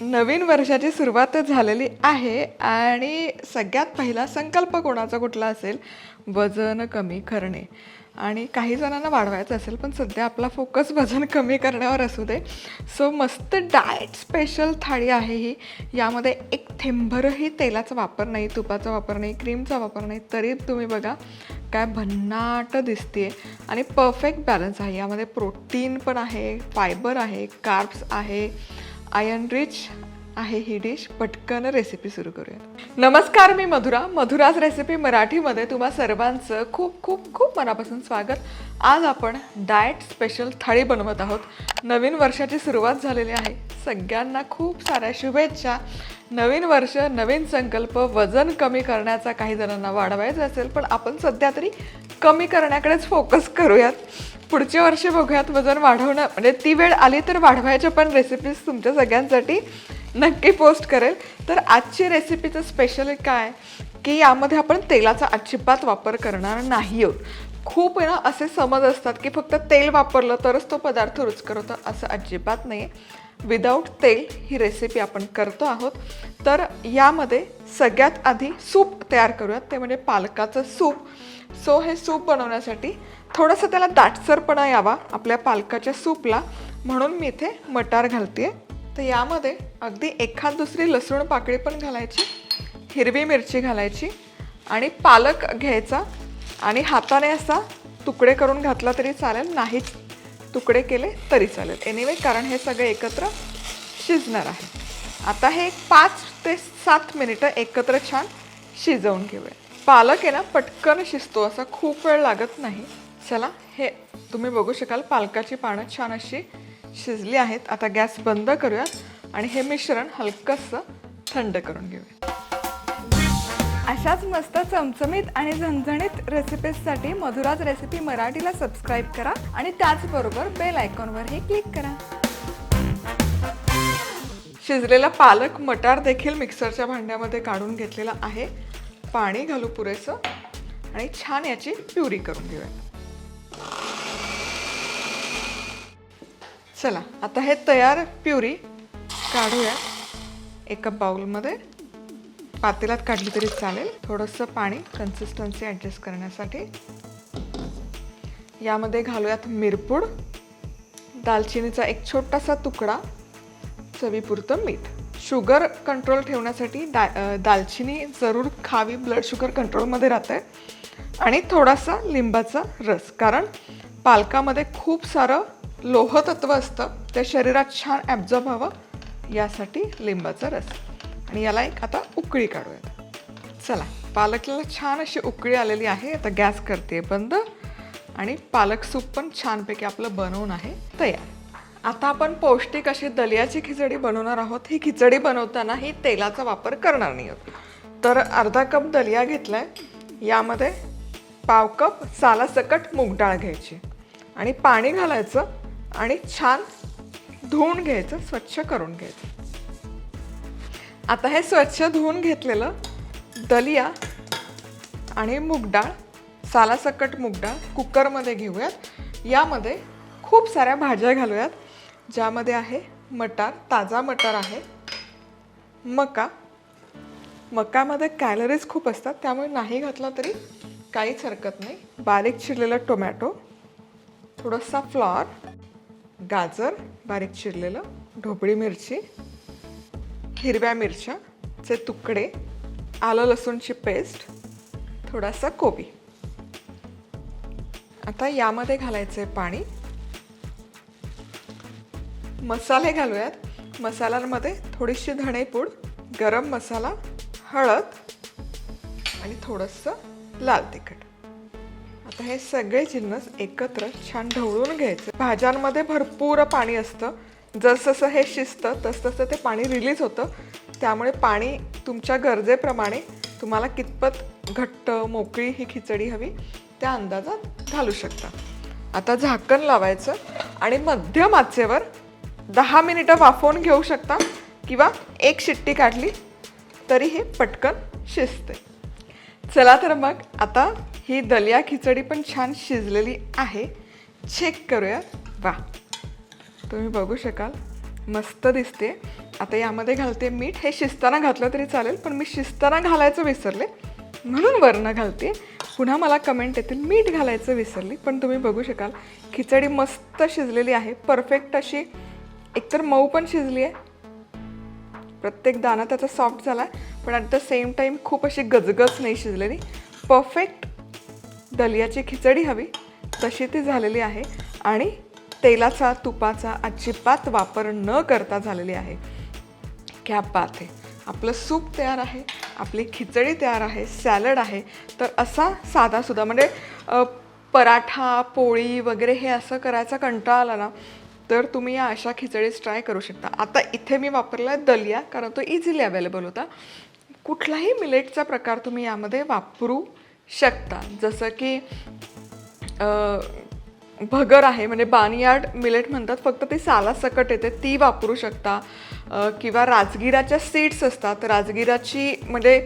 नवीन वर्षाची सुरुवात झालेली आहे आणि सगळ्यात पहिला संकल्प कोणाचा कुठला असेल? वजन कमी करणे. आणि काही जणांना वाढवायचं असेल पण सध्या आपला फोकस वजन कमी करण्यावर असू दे. सो मस्त डाएट स्पेशल थाळी आहे ही. यामध्ये एक थेंबरही तेलाचा वापर नाही तुपाचा वापर नाही क्रीमचा वापर नाही तरी तुम्ही बघा काय भन्नाट दिसते आणि परफेक्ट बॅलन्स आहे. यामध्ये प्रोटीन पण आहे फायबर आहे कार्ब्स आहे. आयन रिच आहे ही डिश पटकन रेसिपी सुरू करूया नमस्कार मी मधुरा. मधुराज रेसिपी मराठीमध्ये तुम्हा सर्वांचं खूप खूप खूप मनापासून स्वागत. आज आपण डाएट स्पेशल थाळी बनवत आहोत. नवीन वर्षाची सुरुवात झालेली आहे. सगळ्यांना खूप साऱ्या शुभेच्छा. नवीन वर्ष नवीन संकल्प वजन कमी करण्याचा काही जणांना वाढवायचं असेल पण आपण सध्या तरी कमी करण्याकडेच फोकस करूयात. पुढच्या वर्षी बघूयात वजन वाढवणं. म्हणजे ती वेळ आली तर वाढवायच्या पण रेसिपीज तुमच्या सगळ्यांसाठी नक्की पोस्ट करेल. तर आजची रेसिपीचं स्पेशल काय? की यामध्ये आपण तेलाचा अजिबात वापर करणार नाही आहोत. खूप ना असे समज असतात की फक्त तेल वापरलं तरच तो पदार्थ रुचकर होतो असं अजिबात नाही. आहे विदाऊट तेल ही रेसिपी आपण करतो आहोत. तर यामध्ये सगळ्यात आधी सूप तयार करूयात ते म्हणजे पालकाचं सूप. सो हे सूप बनवण्यासाठी थोडंसं त्याला दाटसरपणा यावा आपल्या पालकाच्या सूपला. म्हणून मी इथे मटार घालते तर यामध्ये अगदी एखाद दुसरी लसूण पाकळी पण घालायची हिरवी मिरची घालायची आणि पालक घ्यायचा आणि हाताने असा तुकडे करून घातला तरी चालेल नाहीच तुकडे केले तरी चालेल. एनिवे कारण हे सगळे एकत्र शिजणार आहे. आता हे एक पाच ते सात मिनिटं एकत्र छान शिजवून घेऊया. पालक आहे ना पटकन शिजतो असा खूप वेळ लागत नाही. चला हे तुम्ही बघू शकाल पालकाची पानं छान अशी शिजली आहेत. आता गॅस बंद करूयात आणि हे मिश्रण हलकंसं थंड करून घेऊया अशाच मस्त चमचमीत आणि झणझणीत रेसिपीजसाठी मधुराज रेसिपी मराठीला सबस्क्राईब करा आणि त्याचबरोबर बेल आयकॉनवरही क्लिक करा. शिजलेला पालक मटार देखील मिक्सरच्या भांड्यामध्ये काढून घेतलेला आहे. पाणी घालू पुरेसं आणि छान याची प्युरी करून घेऊया चला आता हे तयार प्युरी काढूया. एका बाउलमध्ये. पातेलात काढली तरी चालेल. थोडंसं पाणी कन्सिस्टन्सी ॲडजस्ट करण्यासाठी. यामध्ये घालूयात मिरपूड. दालचिनीचा एक छोटासा तुकडा. चवीपुरतं मीठ. शुगर कंट्रोल ठेवण्यासाठी दा दालचिनी जरूर खावी. ब्लड शुगर कंट्रोलमध्ये राहते आणि थोडासा लिंबाचा रस. कारण पालकामध्ये खूप सारं लोहतत्व असतं. ते शरीरात छान ॲब्झॉर्ब व्हावं. यासाठी लिंबाचा रस. आणि याला एक आता उकळी काढूयात. चला पालकला छान अशी उकळी आलेली आहे. आता गॅस करते बंद. आणि पालक सूप पण छानपैकी आपलं बनवून आहे. तयार. आता आपण पौष्टिक अशी दलियाची खिचडी बनवणार आहोत. ही खिचडी बनवताना ही तेलाचा वापर करणार नाही आहोत. तर अर्धा कप दलिया घेतला आहे यामध्ये पाव कप सालासकट मूग डाळ घ्यायची. आणि पाणी घालायचं. आणि छान धुवून घ्यायचं स्वच्छ करून घ्यायचं. आता हे स्वच्छ धुवून घेतलेलं दलिया आणि मूग डाळ सालासकट मूगडाळ कुकरमध्ये घेऊयात. यामध्ये खूप साऱ्या भाज्या घालूयात ज्यामध्ये आहे मटार ताजा मटार आहे मका. मकामध्ये कॅलरीज खूप असतात त्यामुळे नाही घातला तरी काहीच हरकत नाही. बारीक चिरलेला टोमॅटो थोडासा फ्लॉर गाजर बारीक चिरलेलं ढोबळी मिरची हिरव्या मिरच्याचे तुकडे आलं लसूणची पेस्ट थोडासा कोबी. आता यामध्ये घालायचं आहे पाणी. मसाले घालूयात. मसाल्यांमध्ये थोडीशी धणेपूड गरम मसाला हळद आणि थोडंसं लाल तिखट. आता हे सगळे जिन्नस एकत्र छान ढवळून घ्यायचे. भाज्यांमध्ये भरपूर पाणी असतं. जसजसं हे शिजतं तसतसं ते पाणी रिलीज होतं. त्यामुळे पाणी तुमच्या गरजेप्रमाणे तुम्हाला कितपत घट्ट मोकळी ही खिचडी हवी त्या अंदाजात घालू शकता. आता झाकण लावायचं आणि मध्यम आचेवर दहा मिनिटं वाफवून घेऊ शकता किंवा एक शिट्टी काढली तरी हे पटकन शिजते चला तर मग आता ही दलिया खिचडी पण छान शिजलेली आहे. चेक करूयात वा तुम्ही बघू शकाल. मस्त दिसते. आता यामध्ये घालते मीठ. हे शिजताना घातलं तरी चालेल पण मी शिजताना घालायचं विसरले. म्हणून वरनं घालते. पुन्हा मला कमेंट येतील मीठ घालायचं विसरली. पण तुम्ही बघू शकाल. खिचडी मस्त शिजलेली आहे. परफेक्ट अशी. एकतर मऊ पण शिजली आहे. प्रत्येक दाणा त्याचा सॉफ्ट झाला आहे पण ॲट द सेम टाईम खूप अशी गजगज नाही शिजलेली. परफेक्ट दलियाची खिचडी हवी तशी ती झालेली आहे आणि तेलाचा तुपाचा अजिबात वापर न करता झालेली आहे. क्या बात आहे आपलं सूप तयार आहे आपली खिचडी तयार आहे सॅलड आहे तर असा साधासुद्धा म्हणजे पराठा पोळी वगैरे हे असं करायचा कंटाळा आला ना तर तुम्ही या अशा खिचडीच ट्राय करू शकता. आता इथे मी वापरला आहे दलिया कारण तो इझिली अवेलेबल होता. कुठलाही मिलेटचा प्रकार तुम्ही यामध्ये वापरू शकता. जसं की भगर आहे म्हणजे बानियार्ड मिलेट म्हणतात फक्त ती सालासकट येते ती वापरू शकता. किंवा राजगिराच्या सीड्स असतात राजगिराची म्हणजे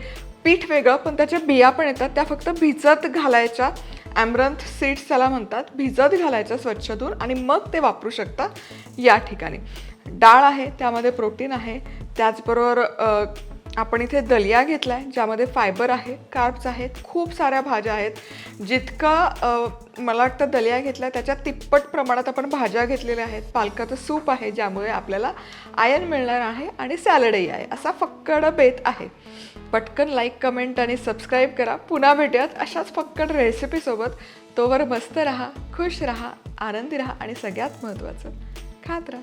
पीठ वेगळं पण त्याच्या बिया पण येतात त्या फक्त भिजत घालायच्या. ॲमरंथ सीड्स त्याला म्हणतात भिजत घालायच्या स्वच्छ धुवून आणि मग ते वापरू शकता या ठिकाणी. डाळ आहे त्यामध्ये प्रोटीन आहे. त्याचबरोबर आपण इथे दलिया घेतला आहे ज्यामध्ये फायबर आहे कार्ब्स आहेत खूप साऱ्या भाज्या आहेत. जितका मला वाटतं दलिया घेतला त्याच्या तिप्पट प्रमाणात आपण भाज्या घेतलेल्या आहेत. पालकाचं सूप आहे ज्यामुळे आपल्याला आयर्न मिळणार आहे आणि सॅलडही आहे. असा फक्कड बेत आहे. पटकन लाईक कमेंट आणि सबस्क्राईब करा. पुन्हा भेटूयात अशाच फक्कड रेसिपीसोबत तोवर मस्त राहा खुश राहा आनंदी राहा आणि सगळ्यात महत्त्वाचं खात राहा.